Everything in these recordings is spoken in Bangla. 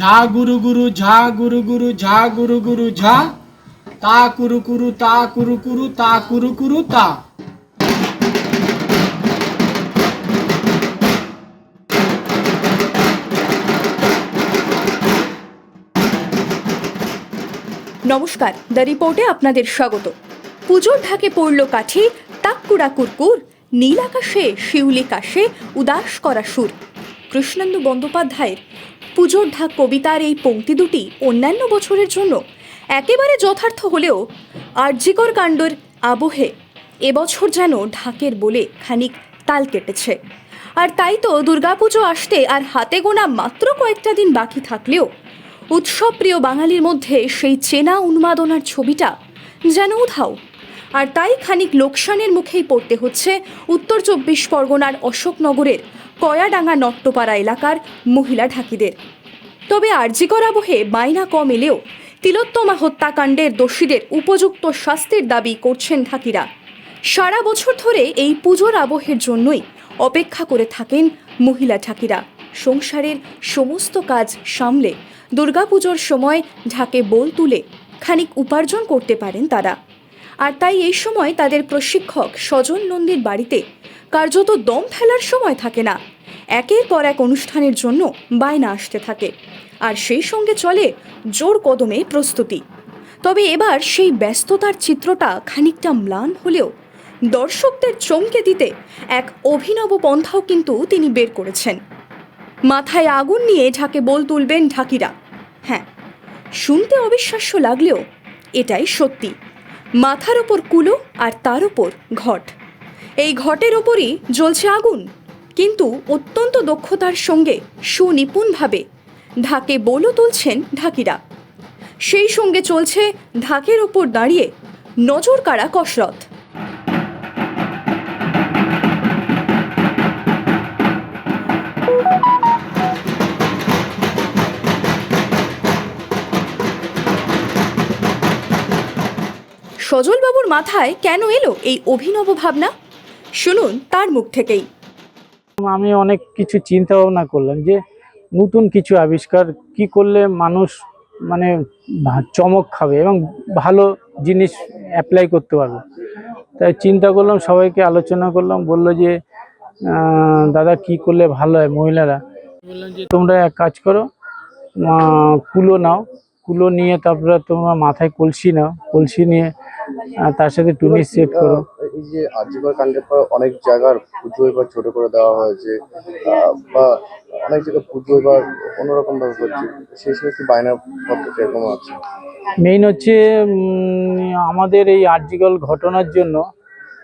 ঝা গুরু গুরু, ঝা গুরু গুরু, ঝা গুরু গুরু, ঝা। তা কুরু কুরু, তা কুরু কুরু, তা কুরু কুরু, তা। নমস্কার, দ্য রিপোর্টে আপনাদের স্বাগত। পুজোর ঢাকে পড়ল কাঠি তাক্কুড়া কুরকুর নীল আকাশে শিউলি কাশে উদাস করা সুর। কৃষ্ণেন্দু বন্দ্যোপাধ্যায়ের পুজোর ঢাক কবিতার এই পংক্তি দুটি অন্যান্য বছরের জন্য একেবারে যথার্থ হলেও আর্যিকর কাণ্ডের আবহে এবছর যেন ঢাকের বলে খানিক তাল কেটেছে। আর তাই তো দুর্গাপুজো আসতে আর হাতে গোনা মাত্র কয়েকটা দিন বাকি থাকলেও উৎসবপ্রিয় বাঙালির মধ্যে সেই চেনা উন্মাদনার ছবিটা যেন উধাও। আর তাই খানিক লোকসানের মুখেই পড়তে হচ্ছে উত্তর চব্বিশ পরগনার অশোকনগরের কয়াডাঙ্গা নট্টপাড়া এলাকার মহিলা ঢাকিদের। তবে আর্যিকর আবহে মাইনা কম এলেও তিলোত্তমা হত্যাকাণ্ডের দোষীদের উপযুক্ত শাস্তির দাবি করছেন ঢাকিরা। সারা বছর ধরে এই পুজোর আবহের জন্যই অপেক্ষা করে থাকেন মহিলা ঠাকিরা সংসারের সমস্ত কাজ সামলে দুর্গাপুজোর সময় ঢাকে বোল তুলে খানিক উপার্জন করতে পারেন তারা। আর তাই এই সময় তাদের প্রশিক্ষক সজন নন্দীর বাড়িতে কার্যত দম ফেলার সময় থাকে না। একের পর এক অনুষ্ঠানের জন্য বায়না আসতে থাকে। আর সেই সঙ্গে চলে জোর কদমে প্রস্তুতি। তবে এবার সেই ব্যস্ততার চিত্রটা খানিকটা ম্লান হলেও দর্শকদের চমকে দিতে এক অভিনব পন্থাও কিন্তু তিনি বের করেছেন। মাথায় আগুন নিয়ে ঢাকে বল তুলবেন ঢাকিরা। হ্যাঁ শুনতে অবিশ্বাস্য লাগলেও এটাই সত্যি। মাথার ওপর কুলো আর তার ওপর ঘট। এই ঘটের ওপরই জ্বলছে আগুন। কিন্তু অত্যন্ত দক্ষতার সঙ্গে সুনিপুণভাবে ঢাকে বলও তুলছেন ঢাকিরা। সেই সঙ্গে চলছে ঢাকের ওপর দাঁড়িয়ে নজর কাড়া কসরত। সজলবাবুর মাথায় কেন এলো এই অভিনব ভাবনা? শুনুন তার মুখ থেকেই। আমি অনেক কিছু চিন্তা ভাবনা করলাম যে নতুন কিছু আবিষ্কার কি করলে মানুষ মানে চমক খাবে এবং ভালো জিনিস অ্যাপ্লাই করতে পারবে। তাই চিন্তা করলাম, সবাইকে আলোচনা করলাম, বলল যে দাদা কি করলে ভালো হয় মহিলারা? বললাম যে, তোমরা এক কাজ করো কুলো নাও কুলো নিয়ে তারপরে তোমরা মাথায় কলসি নাও কলসি নিয়ে তার সাথে টুনি সেট করো। এই যে আর্যিকর কাণ্ডের পর অনেক জায়গার পুজো এবার ছোট করে দেওয়া হয়েছে বা অনেক জায়গায় পুজো এবার অন্যরকম ভাবে হচ্ছে সেই সময় কি বায়না পত্র কীরকম আছে? মেইন হচ্ছে আমাদের এই আর্টিকল ঘটনার জন্য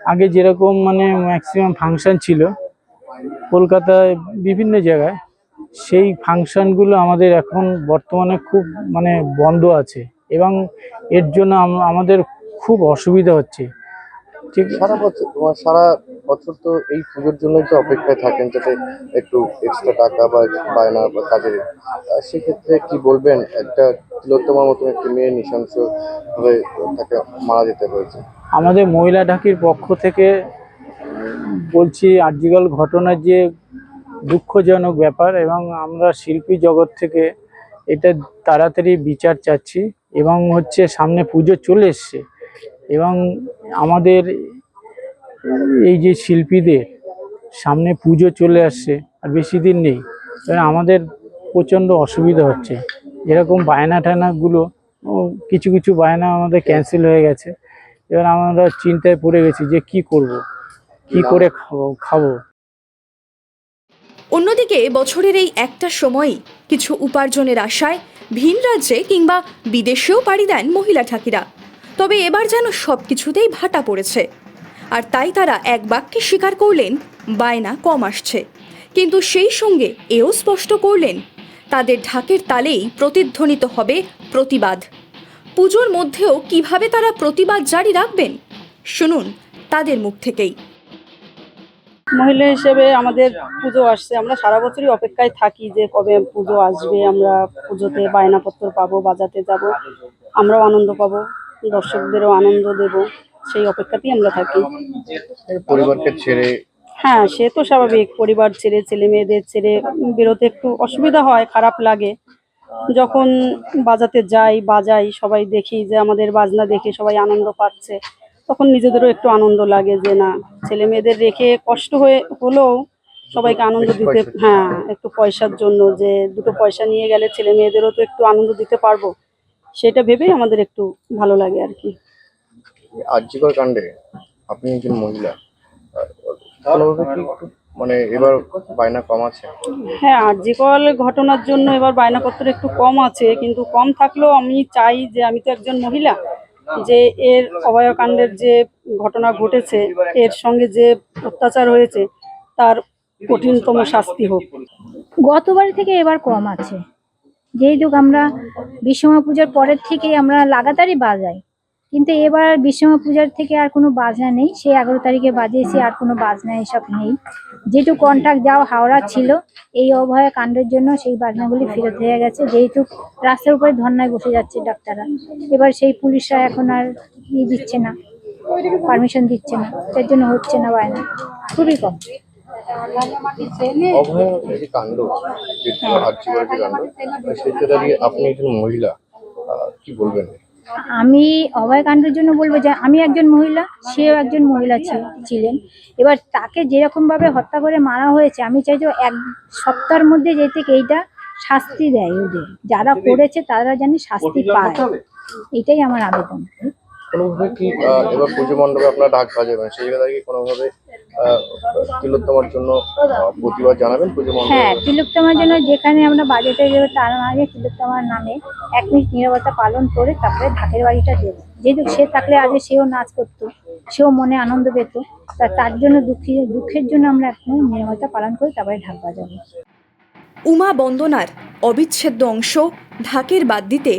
আগে যেরকম মানে ম্যাক্সিমাম ফাংশন ছিল কলকাতায় বিভিন্ন জায়গায় সেই ফাংশনগুলো আমাদের এখন বর্তমানে খুব মানে বন্ধ আছে এবং এর জন্য আমাদের খুব অসুবিধা হচ্ছে। ঠিক সারা বছর সারা বছর তো এই পুজোর জন্যই তো অপেক্ষায় থাকেন যাতে একটু এক্সট্রা টাকা বা বায়না বা কাজের। সেক্ষেত্রে কি বলবেন? একটা তিলোত্তমার মতন একটি মেয়ে নৃশংস ভাবে তাকে মারা যেতে হয়েছে। আমাদের মহিলা ঢাকির পক্ষ থেকে বলছি আর্জিকাল ঘটনার যে দুঃখজনক ব্যাপার এবং আমরা শিল্পী জগৎ থেকে এটা তাড়াতাড়ি বিচার চাচ্ছি এবং হচ্ছে সামনে পুজো চলে এসছে এবং আমাদের এই যে শিল্পীদের সামনে পুজো চলে আসছে আর বেশি দিন নেই আমাদের প্রচণ্ড অসুবিধা হচ্ছে। এরকম বায়না টায়নাগুলো কিছু কিছু বায়না আমাদের ক্যান্সেল হয়ে গেছে। এবার আমরা চিন্তায় পড়ে গেছি যে কি করব, কি করে খাব খাব। অন্যদিকে বছরের এই একটা সময়ই কিছু উপার্জনের আশায় ভিন রাজ্যে কিংবা বিদেশেও পাড়ি দেন মহিলা ঠাকিরা। তবে এবার যেন সব কিছুতেই ভাটা পড়েছে। আর তাই তারা এক বাক্যে স্বীকার করলেন, বায়না কম আসছে। কিন্তু সেই সঙ্গে এও স্পষ্ট করলেন, তাদের ঢাকের তালেই প্রতিধ্বনিত হবে প্রতিবাদ। পুজোর মধ্যেও কীভাবে তারা প্রতিবাদ জারি রাখবেন? শুনুন তাদের মুখ থেকেই। মহিলা হিসেবে আমাদের পুজো আসছে। আমরা সারা বছরই অপেক্ষায় থাকি যে কবে পুজো আসবে আমরা পুজোতে বায়নাপত্র পাবো বাজাতে যাব আমরাও আনন্দ পাবো দর্শকদেরও আনন্দ দেব সেই অপেক্ষাতেই আমরা থাকি। পরিবারকে ছেড়ে হ্যাঁ সে তো স্বাভাবিক পরিবার ছেড়ে ছেলে মেয়েদের ছেড়ে বেরোতে একটু অসুবিধা হয় খারাপ লাগে। যখন বাজাতে যাই বাজাই সবাই দেখি যে আমাদের বাজনা দেখে সবাই আনন্দ পাচ্ছে। তখন নিজেদেরও একটু আনন্দ লাগে যে না ছেলে মেয়েদের রেখে কষ্ট হয়ে হলেও সবাইকে আনন্দ দিতে হ্যাঁ একটু পয়সার জন্য যে দুটো পয়সা নিয়ে গেলে ছেলে মেয়েদেরও তো একটু আনন্দ দিতে পারব সেটা ভেবেই আমাদের একটু ভালো লাগে আর কি। আর্যিকর কাণ্ডে আপনি একজন মহিলা মানে এবার বায়না কম আছে? হ্যাঁ আরজিকল ঘটনার জন্য এবার বায়নাপত্র একটু কম আছে কিন্তু কম থাকলেও আমি চাই যে আমি তো একজন মহিলা যে এর অবয়কাণ্ডের যে ঘটনা ঘটেছে, এর সঙ্গে যে অত্যাচার হয়েছে, তার কঠিনতম শাস্তি হোক। গতবার থেকে এবার কম আছে। যেহেতু আমরা বিশ্বমা পূজার পরের থেকেই আমরা লাগাতারই বাজাই। কিন্তু এবার বিশ্বমা পূজার থেকে আর কোনো বাজনা নেই। সেই এগারো তারিখে বাজিয়েছি আর কোনো বাজনা এসব নেই। যেহেতু কন্ট্রাক্ট যাও হাওড়া ছিল এই অভয় কাণ্ডের জন্য সেই বাজনাগুলি ফেরত হয়ে গেছে। যেহেতু রাস্তার উপরে ধর্নায় বসে যাচ্ছে ডাক্তাররা। এবার সেই পুলিশরা এখন আর ই দিচ্ছে না পারমিশন দিচ্ছে না। তার জন্য হচ্ছে না বায়না। খুবই কম। যে কাণ্ড যেটা আর্যিকর যে কাণ্ড সেটা দাঁড়িয়ে আপনি একজন মহিলা কি বলবেন? আমি অভয়কাণ্ডের জন্য বলব যে আমি একজন মহিলা সেও একজন মহিলা ছিলেন। এবার তাকে যেরকম ভাবে হত্যা করে মারা হয়েছে আমি চাই যে এক সপ্তাহের মধ্যে যেতে এইটা শাস্তি দেয় ওদের। যারা করেছে তারা জানি শাস্তি পায়। এটাই আমার আবেদন। কোনোভাবে কি এবার পুজো মণ্ডপে আপনারা ডাক বাজাবেন? সেই জায়গা থেকে কোনোভাবে তিলোত্তমার জন্য প্রতিবাদ জানাবেন পুজো হ্যাঁ তিলোত্তমার জন্য যেখানে আমরা বাজেটে দেবো তার আগে তিলোত্তমার নামে এক মিনিট নিরবতা পালন করে তারপরে ঢাকের বাড়িটা দেবো। যেহেতু সে থাকলে আগে সেও নাচ করতো সেও মনে আনন্দ পেত তা তার জন্য দুঃখী দুঃখের জন্য আমরা এক মিনিট নিরবতা পালন করে তারপরে ঢাক বাজাবো। উমা বন্দনার অবিচ্ছেদ্য অংশ ঢাকের বাদ দিতে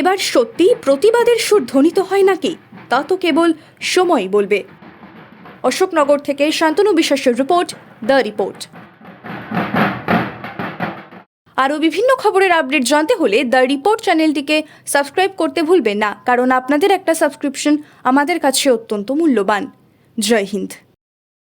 এবার সত্যিই প্রতিবাদের সুর ধ্বনিত হয় নাকি? তা তো কেবল সময় বলবে। অশোকনগর থেকে শান্তনু বিশ্বাসের রিপোর্ট, দ্য রিপোর্ট। আরও বিভিন্ন খবরের আপডেট জানতে হলে দ্য রিপোর্ট চ্যানেলটিকে সাবস্ক্রাইব করতে ভুলবেন না, কারণ আপনাদের একটা সাবস্ক্রিপশন আমাদের কাছে অত্যন্ত মূল্যবান। জয় হিন্দ।